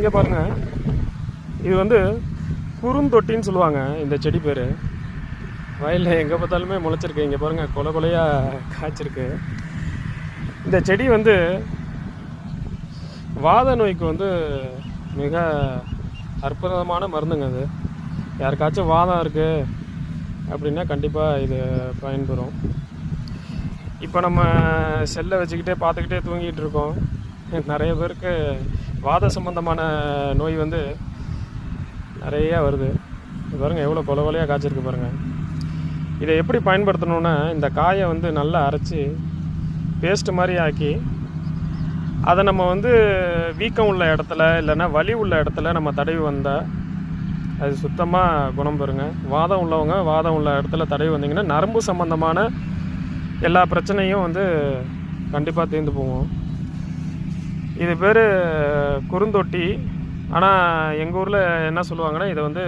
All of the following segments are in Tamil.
இங்கே பாருங்கள் இது வந்து குறுந்தொட்டின்னு சொல்லுவாங்க. இந்த செடி பேர். வயலில் எங்கே பார்த்தாலுமே முளைச்சிருக்கு. இங்கே பாருங்கள் கொலை கொலையாக காய்ச்சிருக்கு. இந்த செடி வந்து வாத நோய்க்கு வந்து மிக அற்புதமான மருந்துங்க அது. யாருக்காச்சும் வாதம் இருக்குது அப்படின்னா கண்டிப்பாக இது பயன்பெறும். இப்போ நம்ம செல்லை வச்சுக்கிட்டே பார்த்துக்கிட்டே தூங்கிட்டு இருக்கோம். நிறைய பேருக்கு வாத சம்பந்தமான நோய் வந்து நிறையா வருது. பாருங்கள் எவ்வளோ கொலை கொலையாக காய்ச்சிருக்கு பாருங்கள் இதை எப்படி பயன்படுத்தணுன்னா இந்த காயை வந்து நல்லா அரைச்சி பேஸ்ட் மாதிரி ஆக்கி அதை நம்ம வந்து வீக்கம் உள்ள இடத்துல இல்லைன்னா வலி உள்ள இடத்துல நம்ம தடவி வந்தால் அது சுத்தமாக குணம் பெறுங்க. வாதம் உள்ளவங்க வாதம் உள்ள இடத்துல தடவி வந்தீங்கன்னா நரம்பு சம்மந்தமான எல்லா பிரச்சனையும் வந்து கண்டிப்பாக தீர்ந்து போகும். இது பேர் குறுந்தொட்டி. ஆனால் எங்கள் ஊரில் என்ன சொல்லுவாங்கன்னா இதை வந்து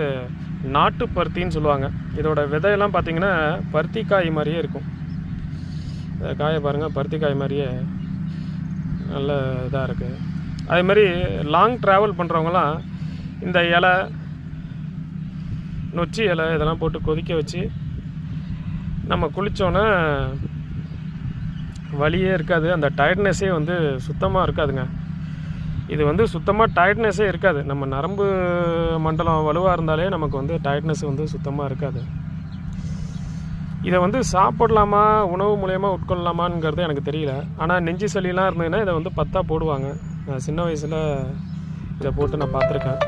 நாட்டு பருத்தின்னு சொல்லுவாங்க. இதோட விதையெல்லாம் பார்த்தீங்கன்னா பருத்தி காய் மாதிரியே இருக்கும். இந்த காயை பாருங்கள் பருத்தி காய் மாதிரியே நல்ல இதாக இருக்குது அதே மாதிரி லாங் ட்ராவல் பண்ணுறவங்களாம் இந்த இலை நொச்சி இலை இதெல்லாம் போட்டு கொதிக்க வச்சு நம்ம குளித்தோன்னே வலியே இருக்காது. அந்த டயர்ட்னஸே வந்து சுத்தமாக இருக்காதுங்க. இது வந்து சுத்தமாக டயர்ட்னஸே இருக்காது. நம்ம நரம்பு மண்டலம் வலுவாக இருந்தாலே நமக்கு வந்து டயர்ட்னஸ் வந்து சுத்தமாக இருக்காது. இதை வந்து சாப்பிடலாமா உணவு மூலயமா உட்கொள்ளலாமாங்கிறது எனக்கு தெரியல. ஆனால் நெஞ்சு சளியெலாம் இருந்ததுன்னா இதை வந்து பத்தா போடுவாங்க. நான் சின்ன வயசில் இதை போட்டு நான் பார்த்துருக்கேன்.